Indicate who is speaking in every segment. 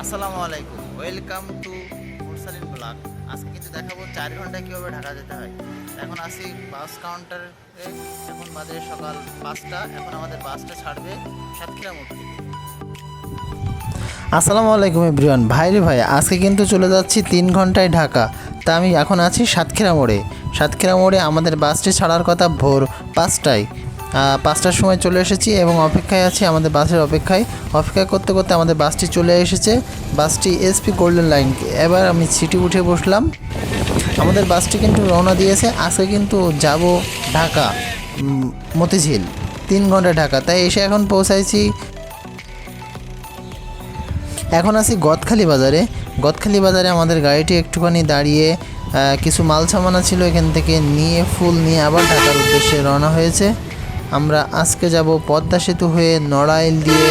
Speaker 1: আসসালামু আলাইকুম। Welcome to দেখাবো, চার ঘন্টায় কীভাবে ঢাকা যেতে হয়। এখন আসি বাস কাউন্টারে এখন বাজে সকাল পাঁচটা, এখন আমাদের বাসটা ছাড়বে সাতক্ষীরা মোড় আসসালামু আলাইকুম এভরিওয়ান। ভাই রে ভাই, আজকে কিন্তু চলে যাচ্ছি তিন ঘন্টায় ঢাকা। তা আমি এখন আছি সাতক্ষীরা মোড়ে। সাতক্ষীরা মোড়ে আমাদের বাসটি ছাড়ার কথা ভোর পাঁচটায়। পাঁচটার সময় চলে এসেছি এবং অপেক্ষায় আছি আমাদের বাসের অপেক্ষায়। অপেক্ষা করতে করতে আমাদের বাসটি চলে এসেছে। বাসটি এসপি গোল্ডেন লাইন এবার আমি সিটি উঠে বসলাম। আমাদের বাসটি কিন্তু রওনা দিয়েছে। আজকে কিন্তু যাব ঢাকা মতিঝিল। তিন ঘণ্টা ঢাকা। তাই এসে এখন পৌঁছাইছি। এখন আছি গদখালি বাজারে। গদখালি বাজারে আমাদের গাড়িটি একটুখানি দাঁড়িয়ে কিছু মাল সামানা ছিল এখান থেকে নিয়ে, ফুল নিয়ে আবার ঢাকার উদ্দেশ্যে রওনা হয়েছে। আমরা আজকে যাব পদ্মা সেতু হয়ে নড়াইল দিয়ে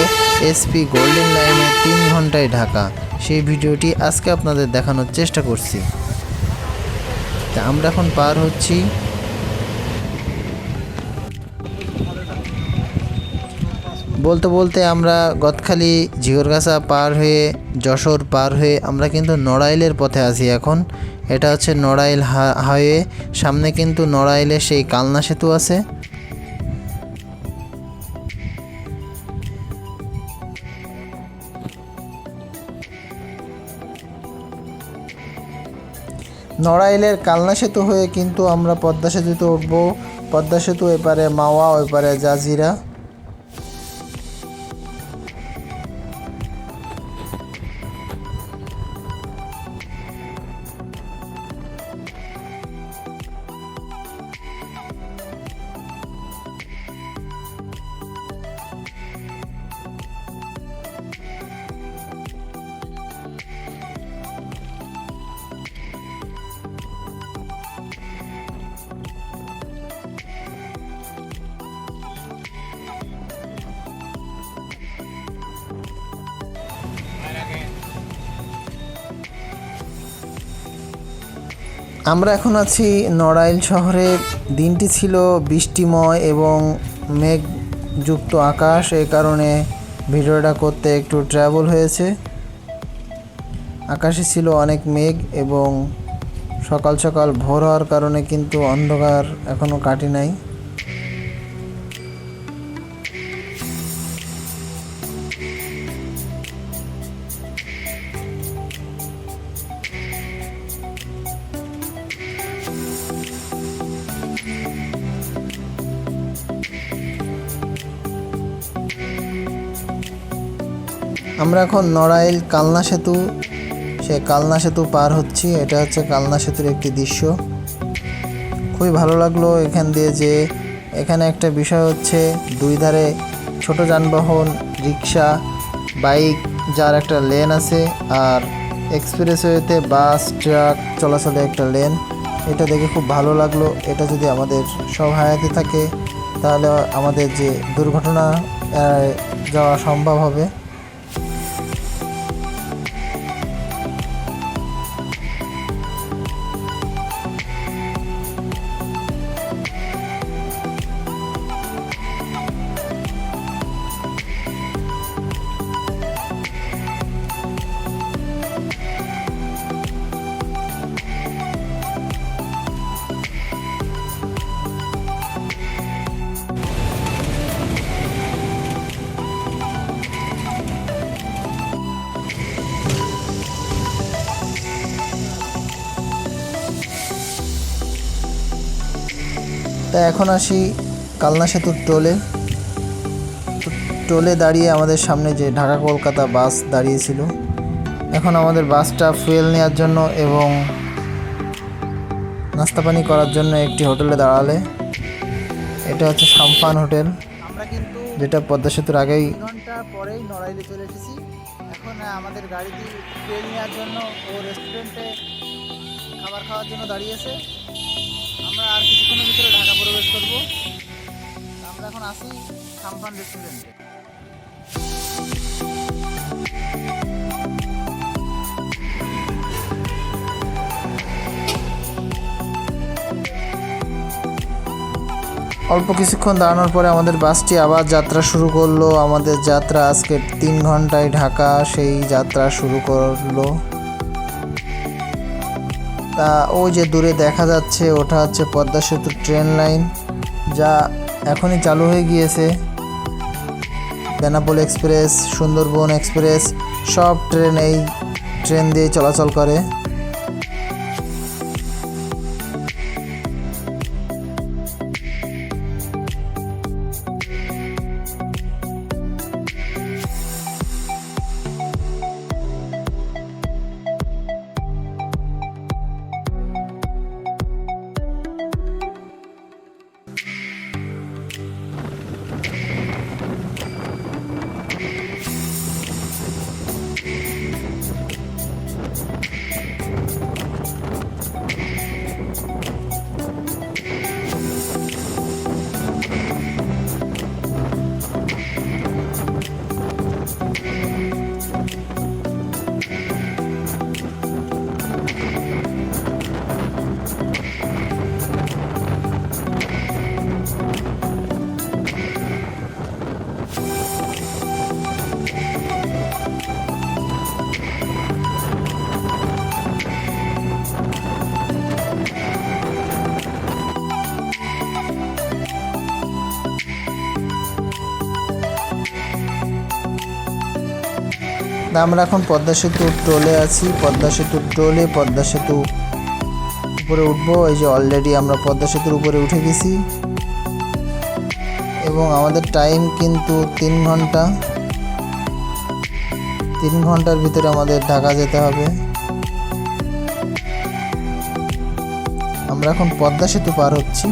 Speaker 1: এসপি গোল্ডেন লাইনে তিন ঘন্টায় ঢাকা। সেই ভিডিওটি আজকে আপনাদের দেখানোর চেষ্টা করছি। তা আমরা এখন পার হচ্ছি। বলতে বলতে আমরা গদখালি ঝিগরগাছা পার হয়ে যশোর পার হয়ে আমরা কিন্তু নড়াইলের পথে আছি এখন। এটা হচ্ছে নড়াইল হাইওয়ে। সামনে কিন্তু নড়াইলে সেই কালনা সেতু আছে। নড়াইলের কালনা সেতু হয়ে কিন্তু আমরা পদ্মা সেতুতে উঠবো। পদ্মা সেতু এপারে মাওয়া, ওপারে জাজিরা। আমরা এখন আছি নড়াইল শহরে। দিনটি ছিল বৃষ্টিময় এবং মেঘযুক্ত আকাশ। এই কারণে ভিডিওটা করতে একটু ট্রাভেল হয়েছে। আকাশে ছিল অনেক মেঘ এবং সকাল সকাল ভোর হওয়ার কারণে কিন্তু অন্ধকার এখনও কাটি নাই। আমরা এখন নড়াইল কালনা সেতু, সে কালনা সেতু পার হচ্ছি। এটা হচ্ছে কালনা সেতুর একটি দৃশ্য। খুবই ভালো লাগল এখান দিয়ে যে এখানে একটা বিষয় হচ্ছে দুই ধারে ছোট যানবাহন রিক্সা বাইক যার একটা লেন আছে আর এক্সপ্রেসওয়েতে বাস, ট্রাক চলাচলে একটা লেন। এটা দেখে খুব ভালো লাগল। এটা যদি আমাদের সব হায়াতে থাকে, তাহলে আমাদের যে দুর্ঘটনা যাওয়া সম্ভব হবে। তা এখন আসি কালনা সেতুর টোলে। টোলে দাঁড়িয়ে আমাদের সামনে যে ঢাকা কলকাতা বাস দাঁড়িয়েছিল। এখন আমাদের বাসটা ফুয়েল নেওয়ার জন্য এবং নাস্তা পানি করার জন্য একটি হোটেলে দাঁড়ালে। এটা হচ্ছে সাম্পান হোটেল। যেটা পদ্মা সেতুর আগেই ঘণ্টা পরেই নড়াইলে চলে এসেছি। এখন আমাদের গাড়ি দিয়ে ফুয়েল নেওয়ার জন্য ও রেস্টুরেন্টে খাবার খাওয়ার জন্য দাঁড়িয়েছে। আর কিছুক্ষণের ভিতরে ঢাকা প্রবেশ আমরা এখন আসি সাম্পান রেস্টুরেন্টে অল্প কিছুক্ষণ দাঁড়ানোর পরে আমাদের বাসটি আবার যাত্রা শুরু করল। আমাদের যাত্রা আজকে তিন ঘন্টায় ঢাকা, সেই যাত্রা শুরু করল। তা ও যে দূরে দেখা যাচ্ছে, ওটা হচ্ছে পদ্মা সেতু ট্রেন লাইন যা এখনই চালু হয়ে গিয়েছে। বেনাপোল এক্সপ্রেস সুন্দরবন এক্সপ্রেস সব ট্রেন এই ট্রেন দিয়ে চলাচল করে। আমরা এখন পদ্মা সেতু টোলে আছি। পদ্মা সেতু টোলে পদ্মা সেতু উপরে উঠবো। এই যে অলরেডি আমরা পদ্মা সেতুর উপরে উঠে গেছি। এবং আমাদের টাইম কিন্তু তিন ঘণ্টা। তিন ঘণ্টার ভিতরে আমাদের ঢাকা যেতে হবে। আমরা এখন পদ্মা সেতু পার হচ্ছি।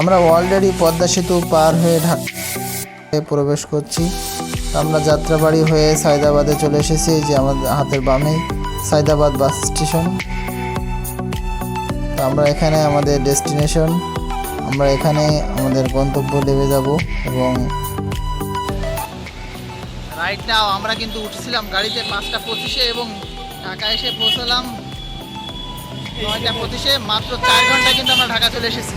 Speaker 1: আমরা অলরেডি পদ্মা সেতু পার হয়ে ঢাকায় প্রবেশ করছি। আমরা যাত্রাবাড়ি হয়ে সায়দাবাদে চলে এসেছি যে আমাদের হাতের বামেই সায়দাবাদ বাস স্টেশন। তো আমরা এখানে আমাদের ডেস্টিনেশন, আমরা এখানে আমাদের গন্তব্য নেমে যাব এবং রাইট নাও আমরা কিন্তু উঠছিলাম গাড়িতে পাঁচটা পঁচিশে এবং ঢাকা এসে পৌঁছলাম নয়টা পঁচিশে, মাত্র চার ঘণ্টা কিন্তু আমরা ঢাকা চলে এসেছি।